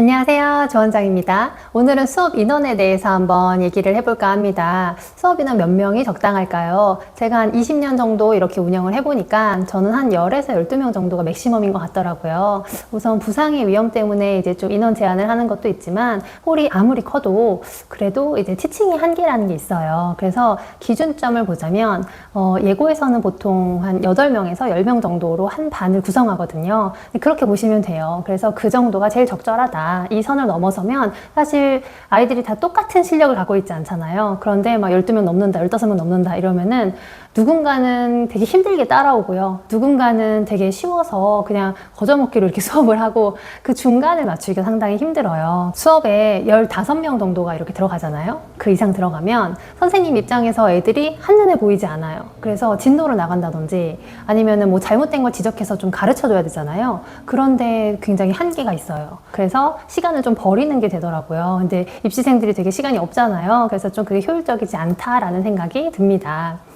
안녕하세요. 조원장입니다. 오늘은 수업 인원에 대해서 한번 얘기를 해볼까 합니다. 수업 인원 몇 명이 적당할까요? 제가 한 20년 정도 이렇게 운영을 해보니까 저는 한 10에서 12명 정도가 맥시멈인 것 같더라고요. 우선 부상의 위험 때문에 이제 좀 인원 제한을 하는 것도 있지만 홀이 아무리 커도 그래도 이제 티칭의 한계라는 게 있어요. 그래서 기준점을 보자면 어, 예고에서는 보통 한 8명에서 10명 정도로 한 반을 구성하거든요. 그렇게 보시면 돼요. 그래서 그 정도가 제일 적절하다. 이 선을 넘어서면 사실 아이들이 다 똑같은 실력을 갖고 있지 않잖아요. 그런데 막 12명 넘는다, 15명 넘는다 이러면은 누군가는 되게 힘들게 따라오고요. 누군가는 되게 쉬워서 그냥 거저먹기로 이렇게 수업을 하고 그 중간을 맞추기가 상당히 힘들어요. 수업에 15명 정도가 이렇게 들어가잖아요. 그 이상 들어가면 선생님 입장에서 애들이 한눈에 보이지 않아요. 그래서 진도를 나간다든지 아니면은 뭐 잘못된 걸 지적해서 좀 가르쳐 줘야 되잖아요. 그런데 굉장히 한계가 있어요. 그래서 시간을 좀 버리는 게 되더라고요. 근데 입시생들이 되게 시간이 없잖아요. 그래서 좀 그게 효율적이지 않다라는 생각이 듭니다.